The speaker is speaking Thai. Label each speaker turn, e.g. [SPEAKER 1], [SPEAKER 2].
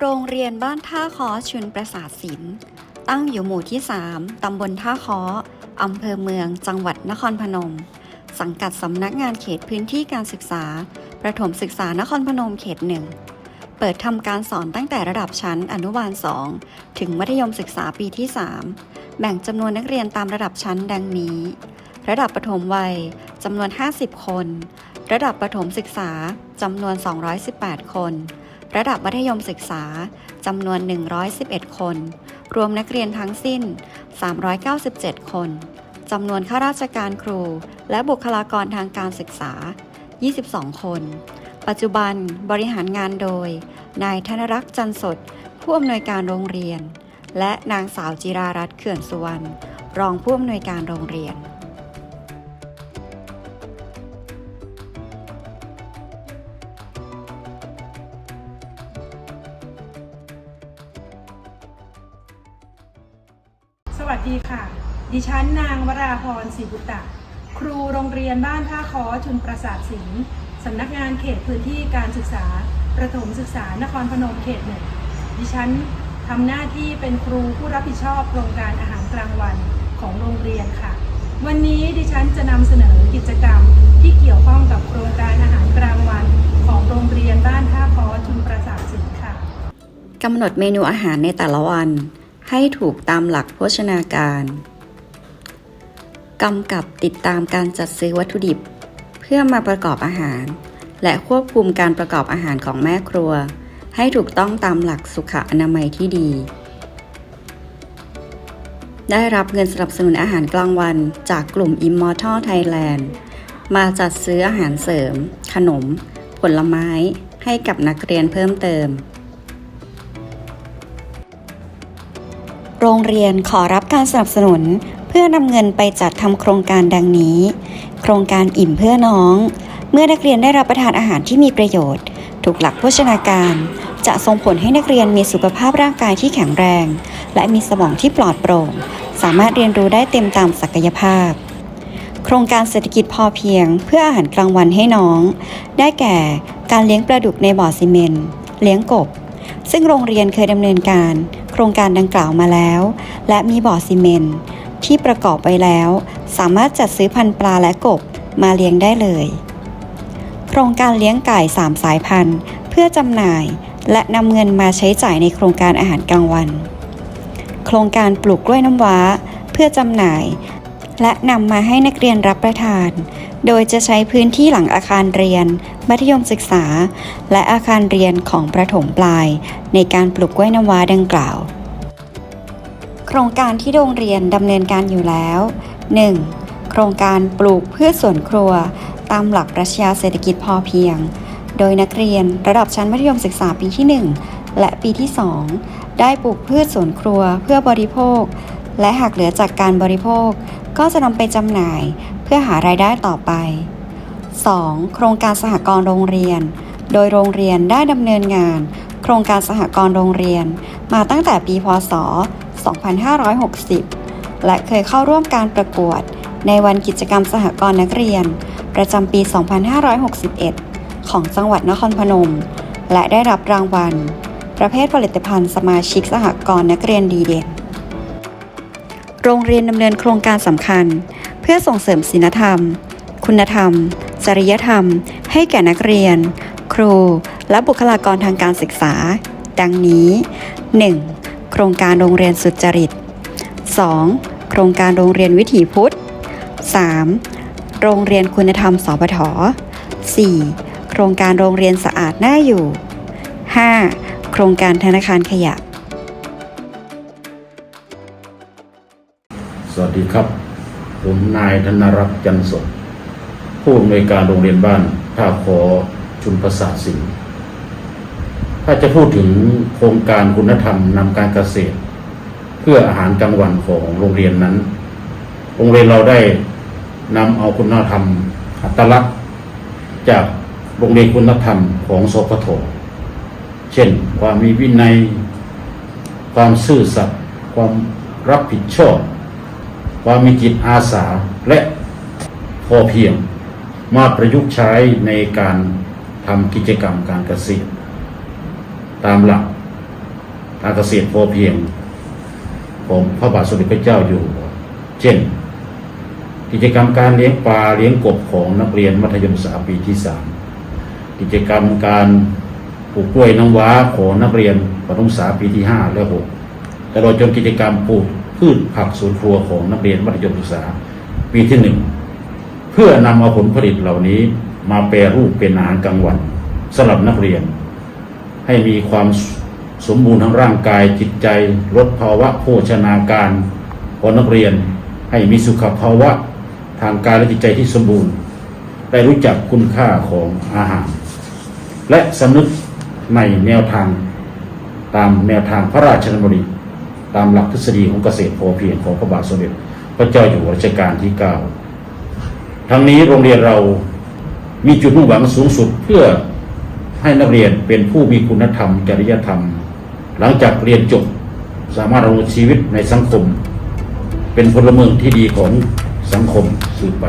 [SPEAKER 1] โรงเรียนบ้านท่าค้อชุนประสาทศิลป์ตั้งอยู่หมู่ที่ 3 ตำบลท่าค้ออำเภอเมือง จังหวัดนครพนม สังกัดสำนักงานเขตพื้นที่การศึกษา ประถมศึกษานครพนมเขตหนึ่ง เปิดทำการสอนตั้งแต่ระดับชั้นอนุบาล 2 ถึงมัธยมศึกษาปีที่ 3 แบ่งจำนวนนักเรียนตามระดับชั้นดังนี้ ระดับประถมวัยจำนวน 50 คน ระดับประถมศึกษาจำนวน 218 คน ระดับมัธยมศึกษาจำนวน 111 คน รวมนักเรียนทั้งสิ้น 397 คนจำนวนข้าราชการครู และบุคลากรทางการศึกษา 22 คน ปัจจุบันบริหารงานโดย นายธนรักษ์จันสด ผู้อำนวยการโรงเรียน และนางสาวจิรารัตน์เขื่อนสุวรรณ รองผู้อำนวยการโรงเรียน
[SPEAKER 2] วัสดีค่ะ ดิฉันนางวราพรศรีบุตตะ ครูโรงเรียนบ้านท่าคอชุนประสาทศิลป์สำนักงานเขตพื้นที่การศึกษา ประถมศึกษานครพนมเขตหนึ่งดิฉันทำหน้าที่เป็นครูผู้รับผิดชอบโครงการอาหารกลางวันของโรงเรียนค่ะ วันนี้ดิฉันจะนำเสนอกิจกรรมที่เกี่ยวข้องกับโครงการอาหารกลางวันของโรงเรียนบ้านท่าคอชุนประสาทศิลป์ค่ะ
[SPEAKER 1] กำหนดเมนูอาหารในแต่ละวัน ให้ถูกตามหลักโภชนาการกำกับติดตามการจัดซื้อวัตถุดิบ เพื่อมาประกอบอาหาร และควบคุมการประกอบอาหารของแม่ครัว ให้ถูกต้องตามหลักสุขอนามัยที่ดี ได้รับเงินสนับสนุนอาหารกลางวันจากกลุ่ม Immortal Thailand มาจัดซื้ออาหารเสริม ขนม ผลไม้ให้กับนักเรียนเพิ่มเติม โรงเรียนขอรับการสนับสนุน เพื่อนำเงินไปจัดทำโครงการดังนี้ โครงการอิ่มเพื่อน้อง เมื่อนักเรียนได้รับประทานอาหารที่มีประโยชน์ ถูกหลักโภชนาการ จะส่งผลให้นักเรียนมีสุขภาพร่างกายที่แข็งแรง และมีสมองที่ปลอดโปร่ง สามารถเรียนรู้ได้เต็มตามศักยภาพ โครงการเศรษฐกิจพอเพียง เพื่ออาหารกลางวันให้น้อง ได้แก่การเลี้ยงปลาดุกในบ่อซีเมนต์เลี้ยงกบ ซึ่งโรงเรียนเคยดำเนินการ ครงการดังกล่าวมาแล้ว และมีบ่อซีเมนต์ที่ประกอบไว้แล้ว สามารถจัดซื้อพันธุ์ปลาและกบมาเลี้ยงได้เลย โครงการเลี้ยงไก่ 3 สายพันธุ์ เพื่อจำหน่ายและนำเงินมาใช้จ่ายในโครงการอาหารกลางวัน โครงการปลูกกล้วยน้ำว้า เพื่อจำหน่าย และนำมาให้นักเรียนรับประทาน โดยจะใช้พื้นที่หลังอาคารเรียน มัธยมศึกษา และอาคารเรียนของประถมปลาย ในการปลูกกล้วยน้ำว้าดังกล่าว โครงการที่โรงเรียนดำเนินการอยู่แล้ว 1. โครงการปลูกพืชสวนครัว ตามหลักปรัชญาเศรษฐกิจพอเพียง โดยนักเรียนระดับชั้นมัธยมศึกษาปีที่ 1 และปีที่ 2 ได้ปลูกพืชสวนครัวเพื่อบริโภค และหากเหลือจากการบริโภค ก็จะนำไปจำหน่ายเพื่อหารายได้ต่อไป 2. โครงการสหกรณ์โรงเรียน โดยโรงเรียนได้ดำเนินงาน โครงการสหกรณ์โรงเรียน มาตั้งแต่ปีพศ 2560 และเคยเข้าร่วมการประกวด ในวันกิจกรรมสหกรณ์นักเรียน ประจำปี 2561 ของจังหวัดนครพนม และได้รับรางวัล ประเภทผลิตภัณฑ์สมาชิกสหกรณ์นักเรียนดีเด่น โรงเรียนดำเนินโครงการสำคัญ เพื่อส่งเสริมศีลธรรม คุณธรรม จริยธรรม ให้แก่นักเรียน ครู และบุคลากรทางการศึกษา ดังนี้ 1. โครงการโรงเรียนสุจริต 2. โครงการโรงเรียนวิถีพุทธ 3. โรงเรียนคุณธรรมสปท 4. โครงการโรงเรียนสะอาดน่าอยู่ 5. โครงการธนาคารขยะ
[SPEAKER 3] ดีครับ ผมนายธนรักษ์จันทร์สดผู้อำนวยการโรงเรียนบ้านท่าคอชุมประสาทสิงห์ถ้าจะพูดถึงโครงการคุณธรรมนำการเกษตร เพื่ออาหารกลางวันของโรงเรียนนั้น โรงเรียนเราได้นำเอาคุณธรรมอัตลักษณ์จากโรงเรียนคุณธรรมของสพทเช่น ความมีวินัย ความซื่อสัตย์ความรับผิดชอบ ความมีจิตอาสาและพอเพียงมาประยุกต์ใช้ในการทำกิจกรรมการเกษตร ตามหลักการเกษตรพอเพียงของพระบาทสมเด็จพระเจ้าอยู่หัวเช่น กิจกรรมการเลี้ยงปลาเลี้ยงกบของนักเรียนมัธยมศึกษาปีที่สามกิจกรรมการปลูกกล้วยน้ำว้าของนักเรียนประถมศึกษาปีที่ห้าและหกตลอดจนกิจกรรมปลูก พืชผักสวนครัวของนักเรียนมัธยมศึกษา ปีที่หนึ่งเพื่อนำเอาผลผลิตเหล่านี้มาแปรรูปเป็นอาหารกลางวันสำหรับนักเรียน ให้มีความสมบูรณ์ทั้งร่างกายจิตใจลดภาวะโภชนาการของนักเรียน ให้มีสุขภาวะทางกายและจิตใจที่สมบูรณ์ ได้รู้จักคุณค่าของอาหาร และสำนึกในแนวทางตามแนวทางพระราชดำริ ตามหลักทฤษฎีของเกษตรพอเพียงของพระบาทสมเด็จพระเจ้าอยู่หัวรัชกาลที่ 9 ทั้งนี้โรงเรียนเรามีจุดมุ่งหวังสูงสุดเพื่อให้นักเรียนเป็นผู้มีคุณธรรม จริยธรรม หลังจากเรียนจบสามารถดำรงชีวิตในสังคม เป็นพลเมืองที่ดีของสังคมสืบไป